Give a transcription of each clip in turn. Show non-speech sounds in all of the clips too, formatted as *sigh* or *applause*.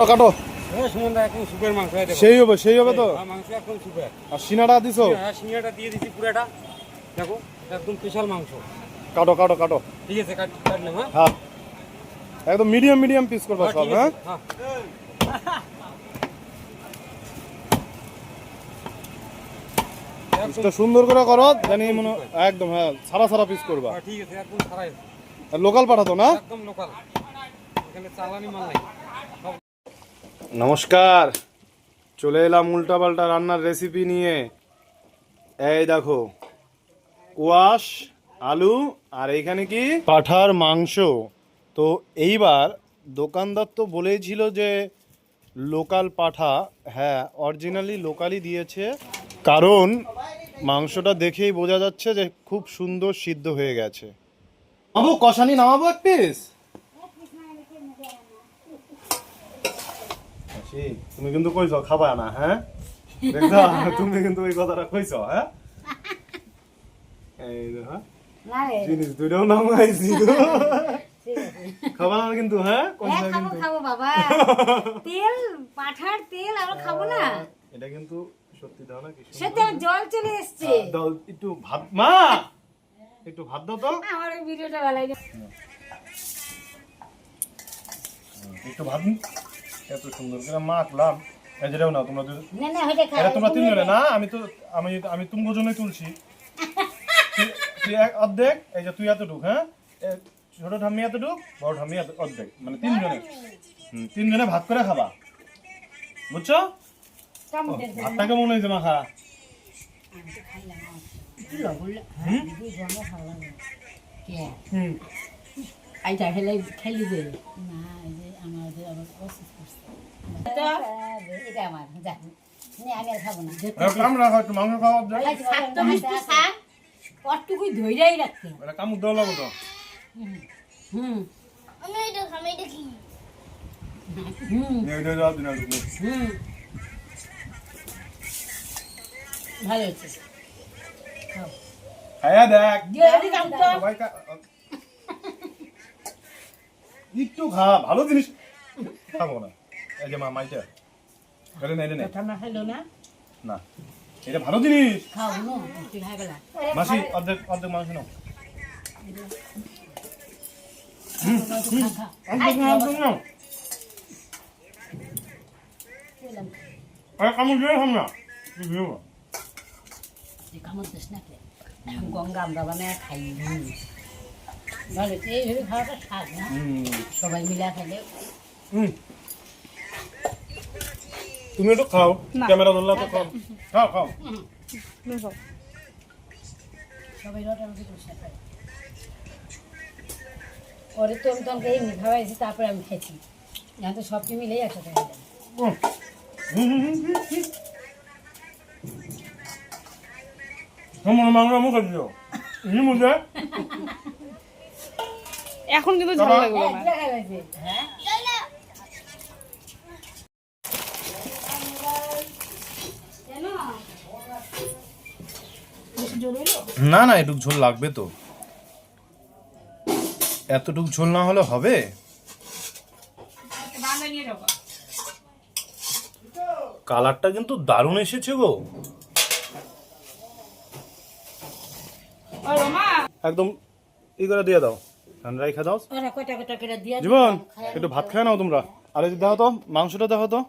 কাটো হ্যাঁ। সেই হবে সেই হবে তো। হ্যাঁ, সুপের। আর সিনাটা দিছো? হ্যাঁ সিঙ্গাটা দিয়ে দিছি পুরাটা। দেখো একদম স্পেশাল মাংস। কাটো কাটো কাটো। ঠিক আছে হ্যাঁ। হ্যাঁ। একদম মিডিয়াম মিডিয়াম পিস করবা হ্যাঁ, সব হ্যাঁ? হ্যাঁ। সুন্দর করে করো জানি মনে একদম হ্যাঁ সারা সারা পিস করবা। হ্যাঁ, ঠিক আছে একদম লোকাল পাঠাতো না? একদম লোকাল এখানে চালানি মাল নাই। নমস্কার। চলে এলাম উল্টাপাল্টা রান্নার রেসিপি নিয়ে। এই দেখো কোয়াশ আলু, আর এইখানে কি? পাঠার মাংস। তো এইবার দোকানদার তো বলেইছিল যে লোকাল পাঠা হ্যাঁ অরিজিনালি লোকালই দিয়েছে। কারণ মাংসটা দেখেই বোঝা যাচ্ছে যে খুব সুন্দর সিদ্ধ হয়ে গেছে। নামাবো? কষানি নামাবো এক পিস হাসি, তুমি কিন্তু কইছ খাবা না হ্যাঁ? দেখছ? *laughs* তুমি কিন্তু ওই কথাটা কইছ হ্যাঁ? এই যে, হ্যাঁ? জিনিস দুইটাও তো। ঠিক খাবা না কিন্তু হ্যাঁ? হ্যাঁ খাব কিন্তু? খাব বাবা। *laughs* তেল পাঠার তেল আমরা খাব না? এটা কিন্তু সত্যি দাও না কি সত্যি জল চলে এসছে। দাও একটু ভাত মা! একটু ভাত দাও তো। আমার ভিডিওটা বেলায় একটু ভাত। এত সুন্দর করে মাখলাম। এই যেটাও না তোমরা না না এটা তোমরা তিনজনে না? আমি তো আমি আমি তুমি জন্যই তুলছি। তুই- এক অর্ধেক এই যে তুই এতটুক হ্যাঁ? এ, ছোট ঠাম্মি এতটুক বড় ঠাম্মি এত- অর্ধেক মানে তিনজনে। তিনজনে ভাত করে খাবা। বুঝছ? ও, চামচের দিন। ভাতটা কেমন হয়েছে মাখা? হ্যাঁ? হুম। আইটা খেলে খেলি দে না এই যে আমার যে আবার প্রসেস করছে এটা? আমার যা। আমি আর খাব না। আমরা খাও মাংস খাওয়া অর্ধেক মিষ্টি শাক। কতটুকুই ধৈর্যই রাখতে। এটা কামড় লাগো তো। হুম আমি এটা আমি এটা হুম। এই যে দিন হুম। ভালো হয়েছে। খাও। দেখ। খা- একটু খা ভালো জিনিস। খাব না। এই যে মা মাইটা। এটা নেই এটা নেই খাইলো না? না। এটা ভালো জিনিস। খাও নো খাই গেলা। মাসি অর্ধেক অর্ধেক মাংস নাও। অর্ধেক নাও অর্ধেক নাও। আরে দিয়ে খাম না। না। কামড় দিস না কে? গঙ্গা আমরা বানায় খাই। ভালো। এইভাবে খাওয়াটা স্বাদ না? সবাই মিলে খেলে। হুম। তুমি একটু খাও ক্যামেরা ধরলা তো খাও। খাও খাও। পরে তো আমি তোমাকে এমনি খাওয়াইছি তারপরে আমি খেয়েছি। এখন তো সবটি মিলেই একসাথে এখন কিন্তু ঝাল লাগবে হ্যাঁ, না। হ্যাঁ না না এটুক ঝোল লাগবে তো। এতটুক ঝোল না হলে হবে? কালারটা কিন্তু দারুণ এসেছে গো। একদম ই করে দিয়ে দাও। ঠান্ডা রেখে দাও। জীবন একটু ভাত খায় নাও তোমরা। আরে দেখো তো মাংসটা দেখো তো।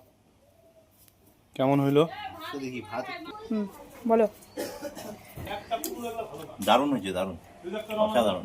কেমন হইল? দেখি বলো। দারুণ হয়েছে দারুণ। অসাধারণ।